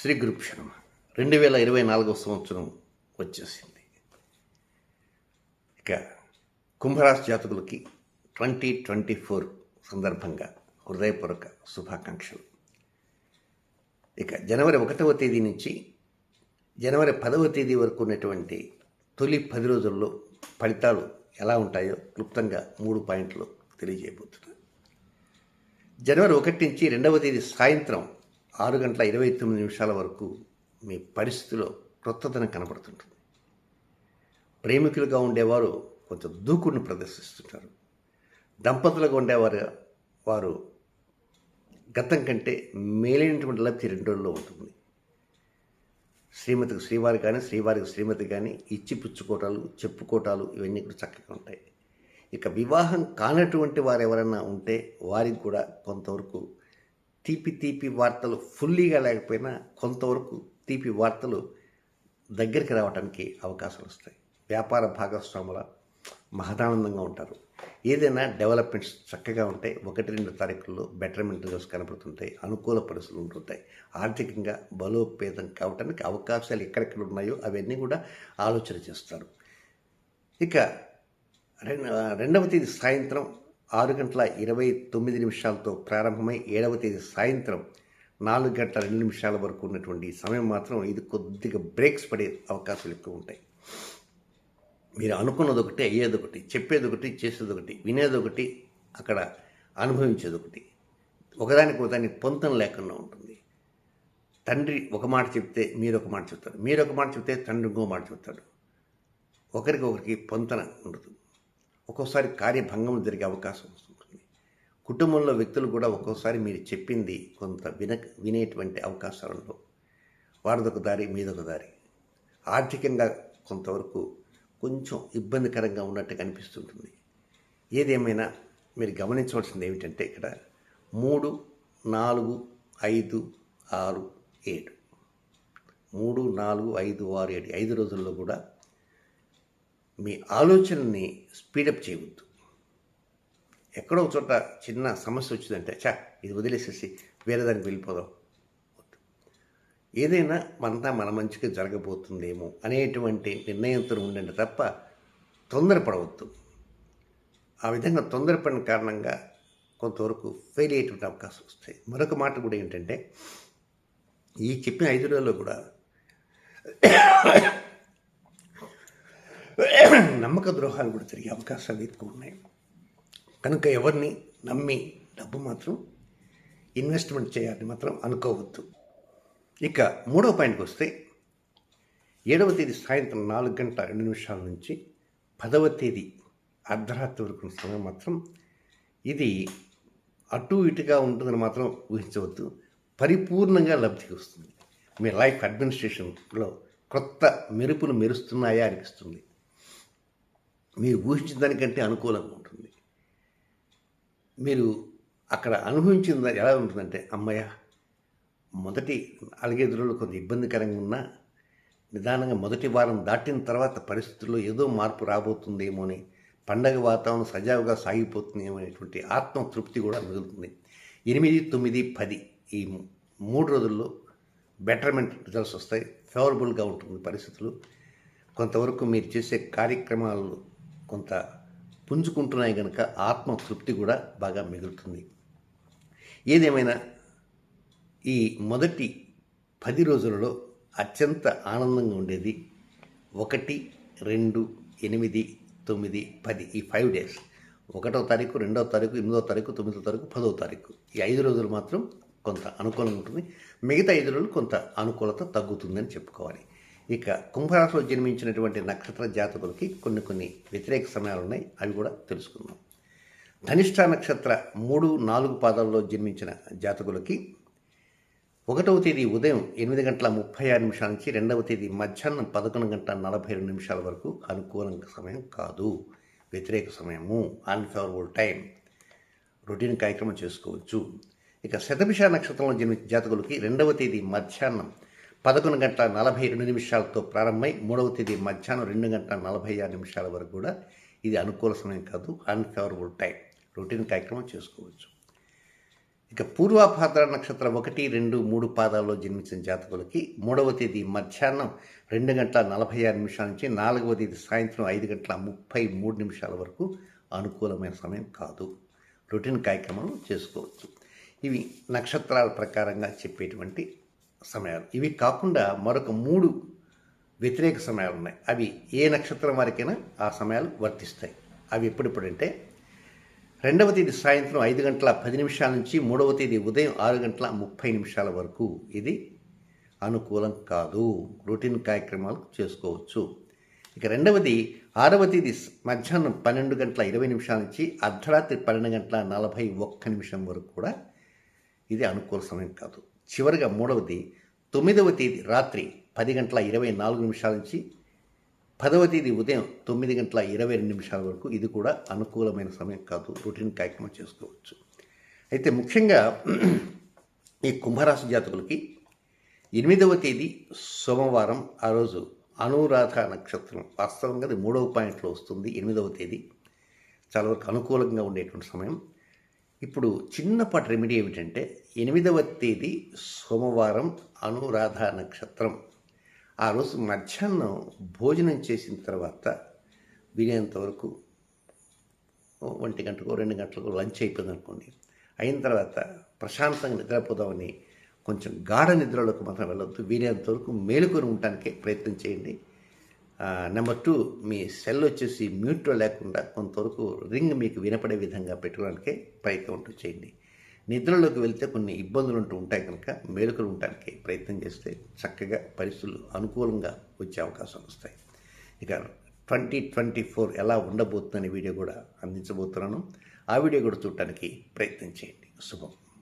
శ్రీ గురుభ్షణం రెండు వేల ఇరవై నాలుగవ సంవత్సరం వచ్చేసింది. ఇక కుంభరాశి జాతకులకి ట్వంటీ ట్వంటీ ఫోర్ సందర్భంగా హృదయపూర్వక శుభాకాంక్షలు. ఇక జనవరి ఒకటవ తేదీ నుంచి జనవరి పదవ తేదీ వరకు ఉన్నటువంటి తొలి పది రోజుల్లో ఫలితాలు ఎలా ఉంటాయో క్లుప్తంగా మూడు పాయింట్లు తెలియజేయబోతున్నాను జనవరి ఒకటి నుంచి రెండవ తేదీ సాయంత్రం ఆరు గంటల ఇరవై తొమ్మిది నిమిషాల వరకు మీ పరిస్థితిలో క్రొత్తదనం కనబడుతుంటుంది ప్రేమికులుగా ఉండేవారు కొంచెం దూకుడును ప్రదర్శిస్తుంటారు. దంపతులుగా ఉండేవారు వారు గతం కంటే మేలైనటువంటి లబ్ధి రెండు రోజుల్లో ఉంటుంది. శ్రీమతికి శ్రీవారి కానీ శ్రీవారికి శ్రీమతి కానీ ఇచ్చి పుచ్చుకోటాలు చెప్పుకోటాలు ఇవన్నీ కూడా చక్కగా ఉంటాయి. ఇక వివాహం కానటువంటి వారు ఎవరైనా ఉంటే వారికి కూడా కొంతవరకు తీపి తీపి వార్తలు ఫుల్లీగా లేకపోయినా కొంతవరకు తీపి వార్తలు దగ్గరికి రావడానికి అవకాశాలు వస్తాయి. వ్యాపార భాగస్వాముల మహదానందంగా ఉంటారు. ఏదైనా డెవలప్మెంట్స్ చక్కగా ఉంటాయి. ఒకటి రెండు తారీఖుల్లో బెటర్మెంట్ రిజల్ట్స్ కనపడుతుంటాయి. అనుకూల పరిస్థితులు ఉంటుంటాయి. ఆర్థికంగా బలోపేతం కావడానికి అవకాశాలు ఎక్కడెక్కడ ఉన్నాయో అవన్నీ కూడా ఆలోచన చేస్తారు. ఇక రెండవ తేదీ సాయంత్రం ఆరు గంటల ఇరవై తొమ్మిది నిమిషాలతో ప్రారంభమై ఏడవ తేదీ సాయంత్రం నాలుగు గంటల రెండు నిమిషాల వరకు ఉన్నటువంటి సమయం మాత్రం ఇది కొద్దిగా బ్రేక్స్ పడే అవకాశాలు ఎక్కువ ఉంటాయి. మీరు అనుకున్నది ఒకటి అయ్యేది ఒకటి చెప్పేది ఒకటి చేసేది ఒకటి వినేది ఒకటి అక్కడ అనుభవించేది ఒకటి. ఒకదానికి ఒకదానికి పొంతం లేకుండా ఉంటుంది. తండ్రి ఒక మాట చెప్తే మీరు ఒక మాట చెప్తారు. మీరు ఒక మాట చెప్తే తండ్రి ఇంకో మాట చెప్తాడు. ఒకరికి ఒకరికి పొంతన ఉండదు. ఒక్కోసారి కార్యభంగం జరిగే అవకాశం వస్తుంటుంది కుటుంబంలో వ్యక్తులు కూడా ఒక్కోసారి మీరు చెప్పింది కొంత విన వినేటువంటి అవకాశాలు ఉండవు. వారిదొక దారి మీదొక దారి. ఆర్థికంగా కొంతవరకు కొంచెం ఇబ్బందికరంగా ఉన్నట్టు కనిపిస్తుంటుంది. ఏదేమైనా మీరు గమనించవలసింది ఏమిటంటే ఇక్కడ మూడు నాలుగు ఐదు ఆరు ఏడు. మూడు నాలుగు ఐదు ఆరు ఏడు. ఐదు రోజుల్లో కూడా మీ ఆలోచనని స్పీడప్ చేయవద్దు. ఎక్కడో చోట చిన్న సమస్య వచ్చిందంటే చా ఇది వదిలేసేసి వేరే దానికి వెళ్ళిపోదాం. ఏదైనా మనంతా మన మంచిగా జరగబోతుందేమో అనేటువంటి నిర్ణయంతో ఉండండి తప్ప తొందరపడవద్దు. ఆ విధంగా తొందరపడిన కారణంగా కొంతవరకు ఫెయిల్ అయ్యేటువంటి అవకాశం వస్తాయి. మరొక మాట కూడా ఏంటంటే ఈ చెప్పిన ఐదు రోజుల్లో కూడా నమ్మక ద్రోహాలు కూడా జరిగే అవకాశాలు ఎక్కువ ఉన్నాయి. కనుక ఎవరిని నమ్మి డబ్బు మాత్రం ఇన్వెస్ట్మెంట్ చేయాలని మాత్రం అనుకోవద్దు. ఇక మూడవ పాయింట్కి వస్తే ఏడవ తేదీ సాయంత్రం నాలుగు గంటల రెండు నిమిషాల నుంచి పదవ తేదీ అర్ధరాత్రి వరకు సమయం మాత్రం ఇది అటు ఇటుగా ఉంటుందని మాత్రం ఊహించవద్దు. పరిపూర్ణంగా లబ్ధికి వస్తుంది. మీ లైఫ్ అడ్మినిస్ట్రేషన్లో కొత్త మెరుపులు మెరుస్తున్నాయా అనిపిస్తుంది. మీరు ఊహించిన దానికంటే అనుకూలంగా ఉంటుంది. మీరు అక్కడ అనుభవించిన ఎలా ఉంటుందంటే అమ్మయ్య మొదటి నాలుగైదు కొంత ఇబ్బందికరంగా ఉన్నా నిదానంగా మొదటి వారం దాటిన తర్వాత పరిస్థితుల్లో ఏదో మార్పు రాబోతుందేమో అని పండగ వాతావరణం సజావుగా సాగిపోతుందేమో అనేటువంటి ఆత్మతృప్తి కూడా మిగులుతుంది. ఎనిమిది తొమ్మిది పది ఈ మూడు రోజుల్లో బెటర్మెంట్ రిజల్ట్స్ వస్తాయి. ఫేవరబుల్గా ఉంటుంది పరిస్థితులు. కొంతవరకు మీరు చేసే కార్యక్రమాలు కొంత పుంజుకుంటున్నాయి కనుక ఆత్మతృప్తి కూడా బాగా మిగులుతుంది. ఏదేమైనా ఈ మొదటి పది రోజులలో అత్యంత ఆనందంగా ఉండేది ఒకటి రెండు ఎనిమిది తొమ్మిది పది ఈ ఫైవ్ డేస్ ఒకటో తారీఖు రెండో తారీఖు ఎనిమిదో తారీఖు తొమ్మిదో తారీఖు పదో తారీఖు. ఈ ఐదు రోజులు మాత్రం కొంత అనుకూలంగా ఉంటుంది. మిగతా ఐదు రోజులు కొంత అనుకూలత తగ్గుతుందని చెప్పుకోవాలి. ఇక కుంభరాశిలో జన్మించినటువంటి నక్షత్ర జాతకులకి కొన్ని కొన్ని వ్యతిరేక సమయాలు ఉన్నాయి. అవి కూడా తెలుసుకుందాం. ధనిష్ట నక్షత్ర మూడు నాలుగు పాదాల్లో జన్మించిన జాతకులకి ఒకటవ తేదీ ఉదయం ఎనిమిది గంటల ముప్పై ఆరు నిమిషాల నుంచి రెండవ తేదీ మధ్యాహ్నం పదకొండు గంటల నలభై రెండు నిమిషాల వరకు అనుకూలంగా సమయం కాదు. వ్యతిరేక సమయము. అన్ఫేవరబుల్ టైం రొటీన్ కార్యక్రమం చేసుకోవచ్చు. ఇక శతభిష నక్షత్రంలో జన్మించిన జాతకులకి రెండవ తేదీ మధ్యాహ్నం పదకొండు గంటల నలభై రెండు నిమిషాలతో ప్రారంభమై మూడవ తేదీ మధ్యాహ్నం రెండు గంటల నలభై ఆరు నిమిషాల వరకు కూడా ఇది అనుకూల సమయం కాదు అన్ఫేవరబుల్ టైం రొటీన్ కార్యక్రమం చేసుకోవచ్చు. ఇక పూర్వాభాద్ర నక్షత్రం ఒకటి రెండు మూడు పాదాల్లో జన్మించిన జాతకులకి మూడవ తేదీ మధ్యాహ్నం రెండు గంటల నలభై ఆరు నిమిషాల నుంచి నాలుగవ తేదీ సాయంత్రం ఐదు గంటల ముప్పై మూడు నిమిషాల వరకు అనుకూలమైన సమయం కాదు. రొటీన్ కార్యక్రమాలు చేసుకోవచ్చు. ఇవి నక్షత్రాల ప్రకారంగా చెప్పేటువంటి సమయాలు. ఇవి కాకుండా మరొక మూడు వ్యతిరేక సమయాలు ఉన్నాయి. అవి ఏ నక్షత్రం వారికైనా ఆ సమయాలు వర్తిస్తాయి. అవి ఎప్పుడెప్పుడంటే రెండవ తేదీ సాయంత్రం ఐదు గంటల పది నిమిషాల నుంచి మూడవ తేదీ ఉదయం ఆరు గంటల ముప్పై నిమిషాల వరకు ఇది అనుకూలం కాదు. రొటీన్ కార్యక్రమాలు చేసుకోవచ్చు. ఇక రెండవది ఆరవ తేదీ మధ్యాహ్నం పన్నెండు గంటల ఇరవై నిమిషాల నుంచి అర్ధరాత్రి పన్నెండు గంటల నలభై ఒక్క నిమిషం వరకు కూడా ఇది అనుకూల సమయం కాదు. చివరిగా మూడవది తొమ్మిదవ తేదీ రాత్రి పది గంటల ఇరవై నాలుగు నిమిషాల నుంచి పదవ తేదీ ఉదయం తొమ్మిది గంటల ఇరవై రెండు నిమిషాల వరకు ఇది కూడా అనుకూలమైన సమయం కాదు రొటీన్ కార్యక్రమం చేసుకోవచ్చు. అయితే ముఖ్యంగా ఈ కుంభరాశి జాతకులకి ఎనిమిదవ తేదీ సోమవారం ఆ రోజు అనురాధ నక్షత్రం. వాస్తవంగా అది మూడవ పాయింట్లో వస్తుంది ఎనిమిదవ తేదీ. చాలా వరకు అనుకూలంగా ఉండేటువంటి సమయం. ఇప్పుడు చిన్నపాటి రెమెడీ ఏమిటంటే ఎనిమిదవ తేదీ సోమవారం అనురాధ నక్షత్రం. ఆ రోజు మధ్యాహ్నం భోజనం చేసిన తర్వాత వీలైనంత వరకు ఒంటి గంటకు రెండు గంటలకు లంచ్ అయిపోయింది అనుకోండి. అయిన తర్వాత ప్రశాంతంగా నిద్రపోదామని కొంచెం గాఢ నిద్రలోకి మాత్రం వెళ్ళొద్దు. వీలైనంత వరకు మేలుకొని ఉండటానికే ప్రయత్నం చేయండి. నెంబర్ టూ మీ సెల్ వచ్చేసి మ్యూట్లో లేకుండా కొంతవరకు రింగ్ మీకు వినపడే విధంగా పెట్టుకోవడానికి ప్రయత్నం ఉంటూ చేయండి. నిద్రలోకి వెళ్తే కొన్ని ఇబ్బందులు ఉంటూ ఉంటాయి కనుక మేలుకలు ఉండటానికి ప్రయత్నం చేస్తే చక్కగా పరిస్థితులు అనుకూలంగా వచ్చే అవకాశాలు వస్తాయి. ఇక ట్వంటీ ట్వంటీ ఫోర్ ఎలా ఉండబోతుందనే వీడియో కూడా అందించబోతున్నాను. ఆ వీడియో కూడా చూడటానికి ప్రయత్నం చేయండి. శుభం.